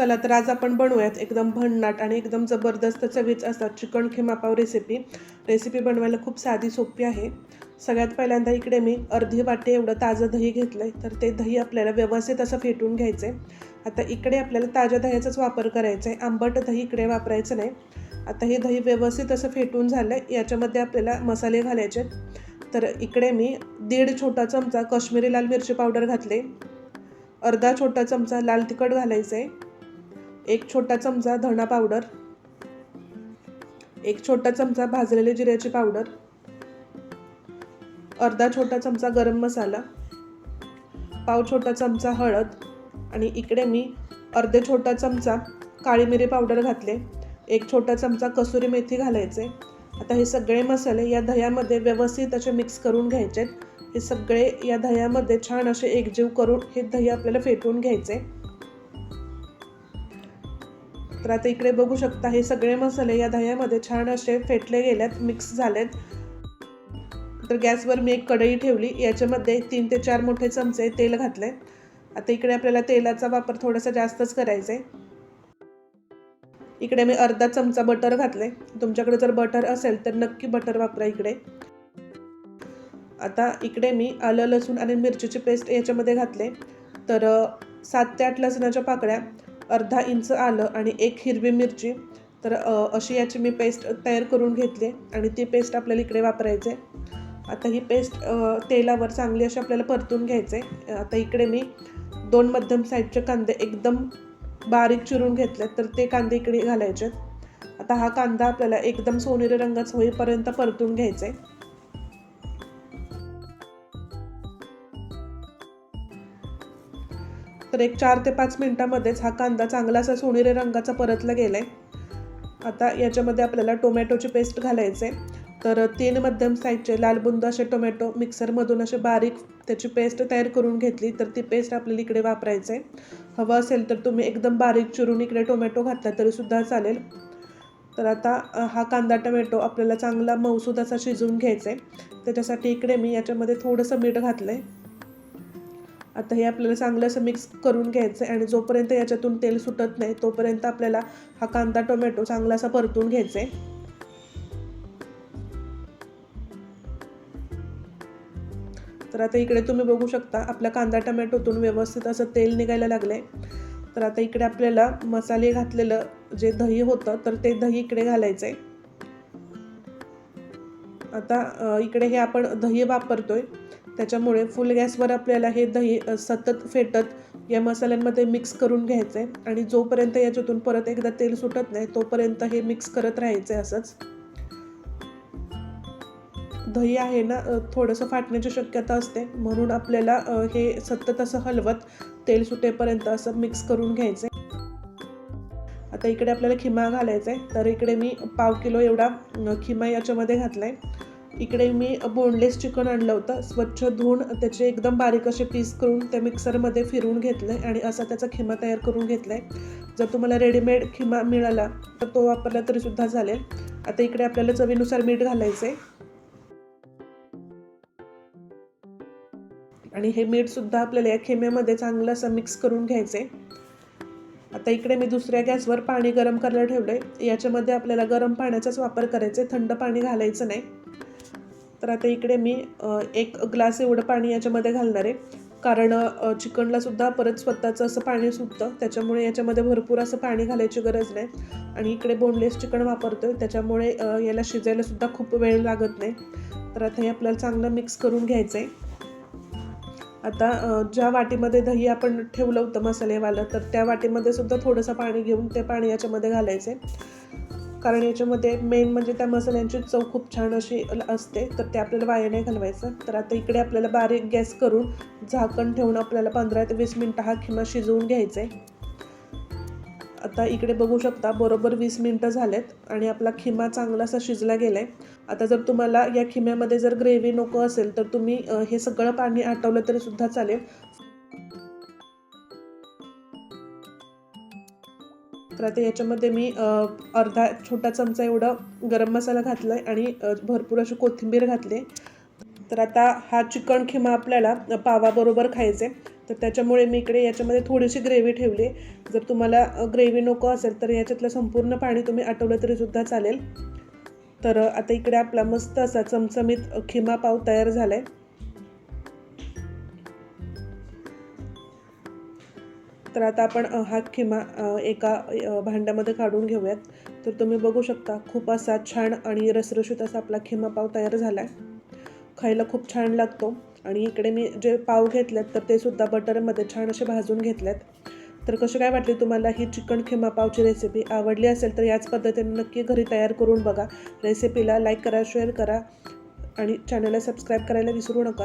चला तर आज आपण बनवूयात एकदम भन्नाट आणि एकदम जबरदस्त चवीच असतात चिकन खेमापाव रेसिपी रेसिपी बनवायला खूप साधी सोपी आहे. सगळ्यात पहिल्यांदा इकडे मी अर्धी वाटी एवढं ताजं दही घेतलं आहे तर ते दही आपल्याला व्यवस्थित असं फेटून घ्यायचं आहे आता इकडे आपल्याला ताज्या दह्याचाच वापर करायचा आहे आंबट दही इकडे वापरायचं नाही. आता हे दही व्यवस्थित असं फेटून झालं आहे याच्यामध्ये आपल्याला मसाले घालायचे आहेत. तर इकडे मी दीड छोटा चमचा काश्मीरी लाल मिरची पावडर घातले. अर्धा छोटा चमचा लाल तिखट घालायचं आहे एक छोटा चमचा धणा पावडर एक छोटा चमचा भाजलेली जिऱ्याची पावडर अर्धा छोटा चमचा गरम मसाला पाव छोटा चमचा हळद आणि इकडे मी अर्धे छोटा चमचा काळी मिरी पावडर घातले एक छोटा चमचा कसुरी मेथी घालायचे. आता हे सगळे मसाले या दह्यामध्ये व्यवस्थित असे मिक्स करून घ्यायचे हे सगळे या दह्यामध्ये छान असे एकजीव करून हे दही आपल्याला फेटून घ्यायचे. तर आता इकडे बघू शकता हे सगळे मसाले या दह्यामध्ये छान असे फेटले गेल्यात मिक्स झालेत. तर गॅसवर मी एक कढई ठेवली याच्यामध्ये तीन ते चार मोठे चमचे तेल घातले आता इकडे आपल्याला तेलाचा वापर थोडासा जास्तच करायचा आहे इकडे मी अर्धा चमचा बटर घातले तुमच्याकडे जर बटर असेल तर नक्की बटर वापरा इकडे. आता इकडे मी आलं लसूण आणि मिरचीची पेस्ट याच्यामध्ये घातले तर सात ते आठ लसणाच्या पाकळ्या. अर्धा इंच आलं आणि एक हिरवी मिरची तर अशी याची मी पेस्ट तयार करून घेतली आणि ती पेस्ट आपल्याला इकडे वापरायचे आता ही पेस्ट तेलावर चांगली अशी आपल्याला परतून घ्यायचे आता इकडे मी दोन मध्यम साईजचे कांदे एकदम बारीक चिरून घेतले तर ते कांदे इकडे घालायचे आता हा कांदा आपल्याला एकदम सोनेरी रंगाचा होईपर्यंत परतून घ्यायचा आहे तर एक चार ते पाच मिनटामध्येच हा कांदा चांगला असा सोनेरी रंगाचा परतला गेला आहे आता याच्यामध्ये आपल्याला टोमॅटोची पेस्ट घालायचे तर तीन मध्यम साईजचे लालबुंद असे टोमॅटो मिक्सरमधून असे बारीक त्याची पेस्ट तयार करून घेतली तर ती पेस्ट आपल्याला इकडे वापरायचं आहे हवं असेल तर तुम्ही एकदम बारीक चिरून इकडे टोमॅटो घातला तरीसुद्धा चालेल. तर आता हा कांदा टोमॅटो आपल्याला चांगला मौसूद असा शिजवून घ्यायचा आहे त्याच्यासाठी इकडे मी याच्यामध्ये थोडंसं मीठ घातलं आहे आता हे आपल्याला चांगलं असं मिक्स करून घ्यायचं आहे आणि जोपर्यंत याच्यातून तेल सुटत नाही तोपर्यंत आपल्याला हा कांदा टोमॅटो चांगला असा परतून घ्यायचा आहे तर आता इकडे तुम्ही बघू शकता आपल्या कांदा टमॅटोतून व्यवस्थित असं तेल निघायला लागलं आहे तर आता इकडे आपल्याला मसाले घातलेलं जे दही होतं तर ते दही इकडे घालायचं आहे आता इकडे हे आपण दही वापरतोय. त्याच्यामुळे फुल गॅसवर आपल्याला हे दही सतत फेटत या मसाल्यांमध्ये मिक्स करून घ्यायचं आहे आणि जोपर्यंत याच्यातून परत एकदा तेल सुटत नाही तोपर्यंत हे मिक्स करत राहायचं आहे असंच. दही आहे ना थोडंसं फाटण्याची शक्यता असते. म्हणून आपल्याला हे सतत असं हलवत तेल सुटेपर्यंत असं मिक्स करून घ्यायचं आता इकडे आपल्याला खिमा घालायचा आहे तर इकडे मी पाव किलो एवढा खिमा याच्यामध्ये घातला आहे इकडे मी बोनलेस चिकन आणलं होतं. स्वच्छ धुवून त्याचे एकदम बारीक असे पीस करून त्या मिक्सरमध्ये फिरवून घेतलं आहे आणि असा त्याचा खिमा तयार करून घेतला आहे जर तुम्हाला रेडीमेड खिमा मिळाला तर तो वापरला तरीसुद्धा चालेल. आता इकडे आपल्याला चवीनुसार मीठ घालायचं आहे आणि हे मीठसुद्धा आपल्याला या खेम्यामध्ये चांगलं असं मिक्स करून घ्यायचं आहे आता इकडे मी दुसऱ्या गॅसवर पाणी गरम करायला ठेवलं आहे याच्यामध्ये आपल्याला गरम पाण्याचाच वापर करायचा आहे थंड पाणी घालायचं नाही. तर आता इकडे मी एक ग्लास एवढं पाणी याच्यामध्ये घालणार आहे. कारण चिकनलासुद्धा परत स्वतःचं असं पाणी सुटतं. त्याच्यामुळे याच्यामध्ये भरपूर असं पाणी घालायची गरज नाही. आणि इकडे बोनलेस चिकन वापरतो आहे त्याच्यामुळे याला शिजायलासुद्धा खूप वेळ लागत नाही. तर आता हे आपल्याला चांगलं मिक्स करून घ्यायचं आहे आता ज्या वाटीमध्ये दही आपण ठेवलं होतं मसालेवालं तर त्या वाटीमध्ये सुद्धा थोडंसं पाणी घेऊन ते पाणी याच्यामध्ये घालायचे कारण याच्यामध्ये मेन म्हणजे त्या मसाल्यांची चव खूप छान अशी असते. तर ते आपल्याला वाया नाही घालवायचं. तर आता इकडे आपल्याला बारीक गॅस करून झाकण ठेवून आपल्याला पंधरा ते वीस मिनटं हा खिमा शिजवून घ्यायचा आहे आता इकडे बघू शकता बरोबर वीस मिनटं झालेत आणि आपला खिमा चांगलासा शिजला गेला आहे आता जर तुम्हाला या खिम्यामध्ये जर ग्रेव्ही नको असेल तर तुम्ही हे सगळं पाणी आटवलं तरी सुद्धा तर आता याच्यामध्ये मी अर्धा छोटा चमचा एवढं गरम मसाला घातला आहे आणि भरपूर अशी कोथिंबीर घातली. तर आता हा चिकन खिमा आपल्याला पावाबरोबर खायचे तर त्याच्यामुळे मी इकडे याच्यामध्ये थोडीशी ग्रेव्ही ठेवली. जर तुम्हाला ग्रेव्ही नको असेल तर याच्यातलं संपूर्ण पाणी तुम्ही आटवलं तरीसुद्धा चालेल. तर आता इकडे आपला मस्त असा चमचमीत खिमा पाव तयार झाला आहे तर आता आपण हा खिमा एका भांड्यामध्ये काढून घेऊयात. तर तुम्ही बघू शकता खूप असा छान आणि रसरशीत असा आपला खिमा पाव तयार झाला आहे खायला खूप छान लागतो. आणि इकडे मी जे पाव घेतलेत तर ते सुद्धा बटरमध्ये छान असे भाजून घेतलेत तर कसे काय वाटले तुम्हाला ही चिकन खिमा पावची रेसिपी? आवडली असेल तर याच पद्धतीने नक्की घरी तयार करून बघा. रेसिपीला लाईक करा शेअर करा आणि चॅनलला सबस्क्राईब करायला विसरू नका.